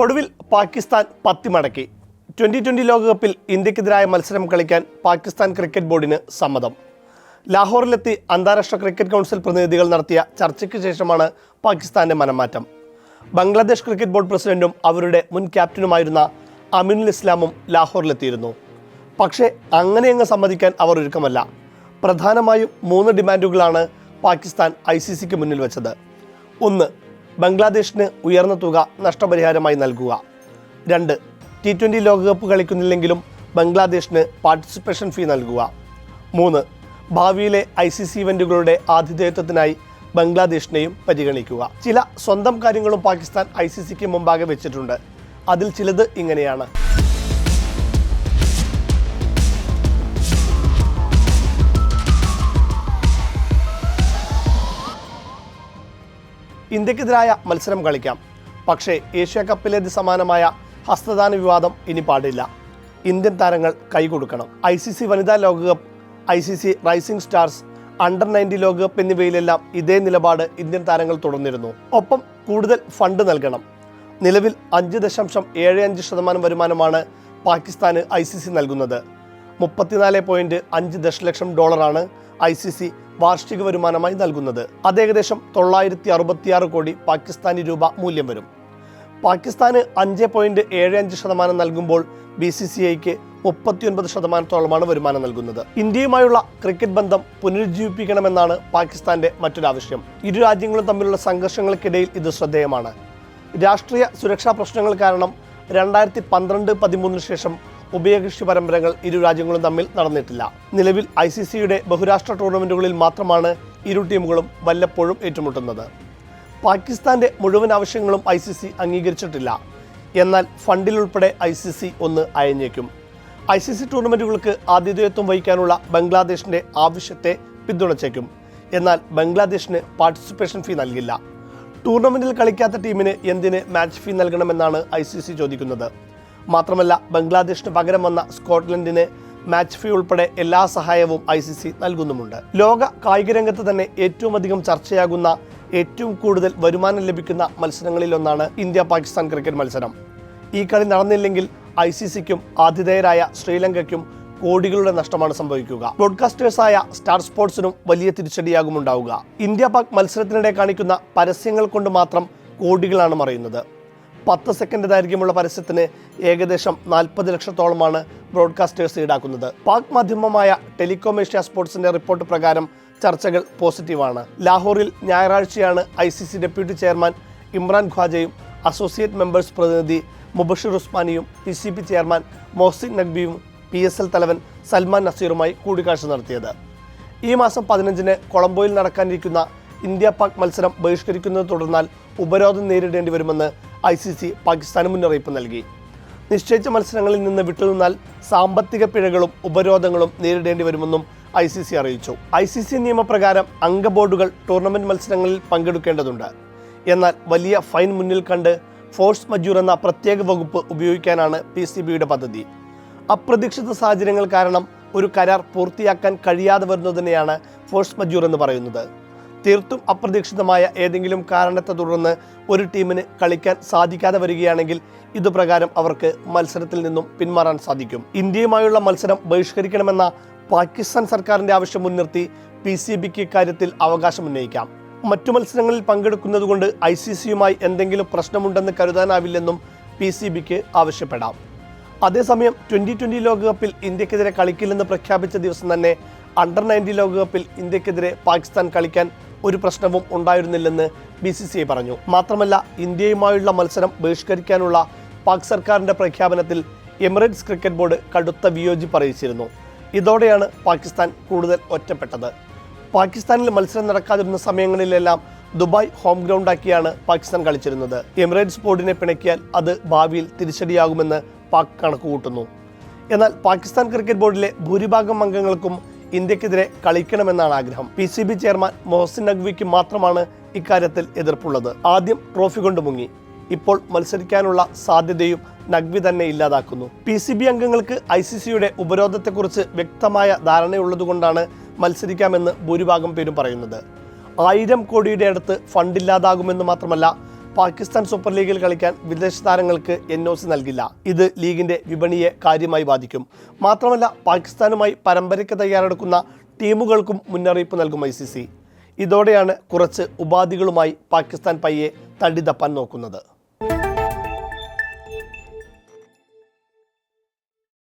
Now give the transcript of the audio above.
ഒടുവിൽ Pakistan പത്തിമടക്കി. Twenty twenty ലോകകപ്പിൽ ഇന്ത്യക്കെതിരായ മത്സരം കളിക്കാൻ പാകിസ്ഥാൻ ക്രിക്കറ്റ് ബോർഡിന് സമ്മതം. ലാഹോറിലെത്തി അന്താരാഷ്ട്ര ക്രിക്കറ്റ് കൗൺസിൽ പ്രതിനിധികൾ നടത്തിയ ചർച്ചയ്ക്ക് ശേഷമാണ് പാകിസ്ഥാന്റെ മനംമാറ്റം. ബംഗ്ലാദേശ് ക്രിക്കറ്റ് ബോർഡ് പ്രസിഡന്റും അവരുടെ മുൻ ക്യാപ്റ്റനുമായിരുന്ന അമിനുൽ ഇസ്ലാമും ലാഹോറിലെത്തിയിരുന്നു. പക്ഷേ അങ്ങനെയങ്ങ് സമ്മതിക്കാൻ അവർ ഒരുക്കമല്ല. പ്രധാനമായും മൂന്ന് ഡിമാൻഡുകളാണ് പാകിസ്ഥാൻ ഐ സി സിക്ക് മുന്നിൽ വെച്ചത്. ഒന്ന് ബംഗ്ലാദേശിന് ഉയർന്ന തുക നഷ്ടപരിഹാരമായി നൽകുക. രണ്ട് ടി ട്വന്റി ലോകകപ്പ് കളിക്കുന്നില്ലെങ്കിലും ബംഗ്ലാദേശിന് പാർട്ടിസിപ്പേഷൻ ഫീ നൽകുക. മൂന്ന് ഭാവിയിലെ ഐ സി സി ഇവന്റുകളുടെ ആതിഥേയത്വത്തിനായി ബംഗ്ലാദേശിനെയും പരിഗണിക്കുക. ചില സ്വന്തം കാര്യങ്ങളും പാകിസ്ഥാൻ ഐ സി സിക്ക് മുമ്പാകെ വെച്ചിട്ടുണ്ട്. അതിൽ ചിലത് ഇങ്ങനെയാണ്. ഇന്ത്യക്കെതിരായ മത്സരം കളിക്കാം. പക്ഷേ ഏഷ്യ കപ്പിലേത് സമാനമായ ഹസ്തദാന വിവാദം ഇനി പാടില്ല. ഇന്ത്യൻ താരങ്ങൾ കൈകൊടുക്കണം ഐ സി സി വനിതാ ലോകകപ്പ് I C C rising stars under ninety ലോകകപ്പ് എന്നിവയിലെല്ലാം ഇതേ നിലപാട് ഇന്ത്യൻ താരങ്ങൾ തുടർന്നിരുന്നു. ഒപ്പം കൂടുതൽ ഫണ്ട് നൽകണം. നിലവിൽ അഞ്ച് ദശാംശം ഏഴ് അഞ്ച് ശതമാനം വരുമാനമാണ് പാകിസ്ഥാന് ഐ സി സി നൽകുന്നത്. മുപ്പത്തിനാല് പോയിന്റ് അഞ്ച് ദശലക്ഷം ഡോളറാണ് ഐ സി സി വാർഷിക വരുമാനമായി നൽകുന്നത്. അത് ഏകദേശം തൊള്ളായിരത്തി അറുപത്തിയാറ് കോടി പാകിസ്ഥാനി രൂപ മൂല്യം വരും. പാകിസ്ഥാന് അഞ്ച് പോയിന്റ് ഏഴ് അഞ്ച് ശതമാനം നൽകുമ്പോൾ ബി സി സി ഐക്ക് മുപ്പത്തിയൊൻപത് ശതമാനത്തോളമാണ് വരുമാനം നൽകുന്നത്. ഇന്ത്യയുമായുള്ള ക്രിക്കറ്റ് ബന്ധം പുനരുജ്ജീവിപ്പിക്കണമെന്നാണ് പാകിസ്ഥാന്റെ മറ്റൊരാവശ്യം. ഇരു രാജ്യങ്ങളും തമ്മിലുള്ള സംഘർഷങ്ങൾക്കിടയിൽ ഇത് ശ്രദ്ധേയമാണ്. രാഷ്ട്രീയ സുരക്ഷാ പ്രശ്നങ്ങൾ കാരണം രണ്ടായിരത്തി പന്ത്രണ്ട് പതിമൂന്നിന് ശേഷം ഉഭയകക്ഷി പരമ്പരകൾ ഇരു രാജ്യങ്ങളും തമ്മിൽ നടന്നിട്ടില്ല. നിലവിൽ ഐ സി സിയുടെ ബഹുരാഷ്ട്ര ടൂർണമെന്റുകളിൽ മാത്രമാണ് ഇരു ടീമുകളും വല്ലപ്പോഴും ഏറ്റുമുട്ടുന്നത്. പാകിസ്ഥാന്റെ മുഴുവൻ ആവശ്യങ്ങളും ഐ സി സി അംഗീകരിച്ചിട്ടില്ല. എന്നാൽ ഫണ്ടിലുൾപ്പെടെ ഐ സി സി ഒന്ന് അയഞ്ഞേക്കും. ഐ സി സി ടൂർണമെന്റുകൾക്ക് ആതിഥേയത്വം വഹിക്കാനുള്ള ബംഗ്ലാദേശിന്റെ ആവശ്യത്തെ പിന്തുണച്ചേക്കും. എന്നാൽ ബംഗ്ലാദേശിന് പാർട്ടിസിപ്പേഷൻ ഫീ നൽകില്ല. ടൂർണമെന്റിൽ കളിക്കാത്ത ടീമിന് എന്തിന് മാച്ച് ഫീ നൽകണമെന്നാണ് ഐ ചോദിക്കുന്നത്. മാത്രമല്ല ബംഗ്ലാദേശിന് പകരം വന്ന സ്കോട്ട്ലൻഡിന് മാച്ച് ഫീ ഉൾപ്പെടെ എല്ലാ സഹായവും ഐ സി സി നൽകുന്നുമുണ്ട്. ലോക കായിക രംഗത്ത് തന്നെ ഏറ്റവും അധികം ചർച്ചയാകുന്ന ഏറ്റവും കൂടുതൽ വരുമാനം ലഭിക്കുന്ന മത്സരങ്ങളിലൊന്നാണ് ഇന്ത്യ പാകിസ്ഥാൻ ക്രിക്കറ്റ് മത്സരം. ഈ കളി നടന്നില്ലെങ്കിൽ ഐ സി സിക്കും ആതിഥേയരായ ശ്രീലങ്കയ്ക്കും കോടികളുടെ നഷ്ടമാണ് സംഭവിക്കുക. ബ്രോഡ്കാസ്റ്റേഴ്സായ സ്റ്റാർ സ്പോർട്സിനും വലിയ തിരിച്ചടിയാകും ഉണ്ടാവുക ഇന്ത്യ പാക് മത്സരത്തിനിടെ കാണിക്കുന്ന പരസ്യങ്ങൾ കൊണ്ട് മാത്രം കോടികളാണ് മറയുന്നത്. പത്ത് സെക്കൻഡ് ദൈർഘ്യമുള്ള പരസ്യത്തിന് ഏകദേശം നാൽപ്പത് ലക്ഷത്തോളമാണ് ബ്രോഡ്കാസ്റ്റേഴ്സ് ഈടാക്കുന്നത്. പാക് മാധ്യമമായ ടെലികോം ഏഷ്യ സ്പോർട്സിന്റെ റിപ്പോർട്ട് പ്രകാരം ചർച്ചകൾ പോസിറ്റീവാണ്. ലാഹോറിൽ ഞായറാഴ്ചയാണ് I C C deputy chairman Imran ഖ്വാജയും associate members പ്രതിനിധി Mubashir ഉസ്മാനിയും P C B chairman Mohsin നഖ്ബിയും P S L തലവൻ സൽമാൻ നസീറുമായി കൂടിക്കാഴ്ച നടത്തിയത്. ഈ മാസം പതിനഞ്ചിന് കൊളംബോയിൽ നടക്കാനിരിക്കുന്ന ഇന്ത്യ പാക് മത്സരം ബഹിഷ്കരിക്കുന്നത് തുടർന്നാൽ ഉപരോധം നേരിടേണ്ടി വരുമെന്ന് ഐ സി സി പാകിസ്ഥാന് മുന്നറിയിപ്പ് നൽകി. നിശ്ചയിച്ച മത്സരങ്ങളിൽ നിന്ന് വിട്ടുനിന്നാൽ സാമ്പത്തിക പിഴകളും ഉപരോധങ്ങളും നേരിടേണ്ടി വരുമെന്നും ഐ സി സി അറിയിച്ചു. ഐ സി സി നിയമപ്രകാരം അംഗബോർഡുകൾ ടൂർണമെന്റ് മത്സരങ്ങളിൽ പങ്കെടുക്കേണ്ടതുണ്ട്. എന്നാൽ വലിയ ഫൈൻ മുന്നിൽ കണ്ട് ഫോഴ്സ് മജൂർ എന്ന പ്രത്യേക വകുപ്പ് ഉപയോഗിക്കാനാണ് പി സി ബിയുടെ പദ്ധതി. അപ്രതീക്ഷിത സാഹചര്യങ്ങൾ കാരണം ഒരു കരാർ പൂർത്തിയാക്കാൻ കഴിയാതെ വരുന്നതിനെയാണ് ഫോഴ്സ് മജൂർ എന്ന് പറയുന്നത്. തീർത്തും അപ്രതീക്ഷിതമായ ഏതെങ്കിലും കാരണത്തെ തുടർന്ന് ഒരു ടീമിന് കളിക്കാൻ സാധിക്കാതെ വരികയാണെങ്കിൽ ഇതുപ്രകാരം അവർക്ക് മത്സരത്തിൽ നിന്നും പിന്മാറാൻ സാധിക്കും. ഇന്ത്യയുമായുള്ള മത്സരം ബഹിഷ്കരിക്കണമെന്ന പാകിസ്ഥാൻ സർക്കാരിന്റെ ആവശ്യം മുൻനിർത്തി പി സി ബിക്ക് ഇക്കാര്യത്തിൽ അവകാശം ഉന്നയിക്കാം. മറ്റു മത്സരങ്ങളിൽ പങ്കെടുക്കുന്നതുകൊണ്ട് ഐ സി സിയുമായി എന്തെങ്കിലും പ്രശ്നമുണ്ടെന്ന് കരുതാനാവില്ലെന്നും പി സി ബിക്ക് ആവശ്യപ്പെടാം. അതേസമയം ട്വന്റി ട്വന്റി ലോകകപ്പിൽ ഇന്ത്യക്കെതിരെ കളിക്കില്ലെന്ന് പ്രഖ്യാപിച്ച ദിവസം തന്നെ അണ്ടർ നയന്റി ലോകകപ്പിൽ ഇന്ത്യക്കെതിരെ പാകിസ്ഥാൻ കളിക്കാൻ ഒരു പ്രശ്നവും ഉണ്ടായിരുന്നില്ലെന്ന് ബി സി സി ഐ പറഞ്ഞു. മാത്രമല്ല ഇന്ത്യയുമായുള്ള മത്സരം ബഹിഷ്കരിക്കാനുള്ള പാക് സർക്കാരിന്റെ പ്രഖ്യാപനത്തിൽ എമിറേറ്റ്സ് ക്രിക്കറ്റ് ബോർഡ് കടുത്ത വിയോജിപ്പ് അറിയിച്ചിരുന്നു ഇതോടെയാണ് പാകിസ്ഥാൻ കൂടുതൽ ഒറ്റപ്പെട്ടത്. പാകിസ്ഥാനിൽ മത്സരം നടക്കാതിരുന്ന സമയങ്ങളിലെല്ലാം ദുബായ് ഹോം ഗ്രൗണ്ടാക്കിയാണ് പാകിസ്ഥാൻ കളിച്ചിരുന്നത്. എമിറേറ്റ്സ് ബോർഡിനെ പിണക്കിയാൽ അത് ഭാവിയിൽ തിരിച്ചടിയാകുമെന്ന് പാക് കണക്കുകൂട്ടുന്നു. എന്നാൽ പാകിസ്ഥാൻ ക്രിക്കറ്റ് ബോർഡിലെ ഭൂരിഭാഗം അംഗങ്ങൾക്കും ഇന്ത്യക്കെതിരെ കളിക്കണമെന്നാണ് ആഗ്രഹം. P C B chairman Mohsin നഖ്വിക്ക് മാത്രമാണ് ഇക്കാര്യത്തിൽ എതിർപ്പുള്ളത്. ആദ്യം ട്രോഫി കൊണ്ട് മുങ്ങി. ഇപ്പോൾ മത്സരിക്കാനുള്ള സാധ്യതയും നഖ്വി തന്നെ ഇല്ലാതാക്കുന്നു. പി സി ബി അംഗങ്ങൾക്ക് ഐ സി സിയുടെ ഉപരോധത്തെക്കുറിച്ച് വ്യക്തമായ ധാരണയുള്ളതുകൊണ്ടാണ് മത്സരിക്കാമെന്ന് ഭൂരിഭാഗം പേരും പറയുന്നത്. ആയിരം കോടിയുടെ അടുത്ത് ഫണ്ടില്ലാതാകുമെന്ന് മാത്രമല്ല പാകിസ്ഥാൻ സൂപ്പർ ലീഗിൽ കളിക്കാൻ വിദേശ താരങ്ങൾക്ക് എൻ ഒ സി നൽകില്ല. ഇത് ലീഗിന്റെ വിപണിയെ കാര്യമായി ബാധിക്കും. മാത്രമല്ല പാകിസ്ഥാനുമായി പരമ്പരയ്ക്ക് തയ്യാറെടുക്കുന്ന ടീമുകൾക്കും മുന്നറിയിപ്പ് നൽകും ഐ സി സി. ഇതോടെയാണ് കുറച്ച് ഉപാധികളുമായി പാകിസ്ഥാൻ പയ്യെ തടി നോക്കുന്നത്.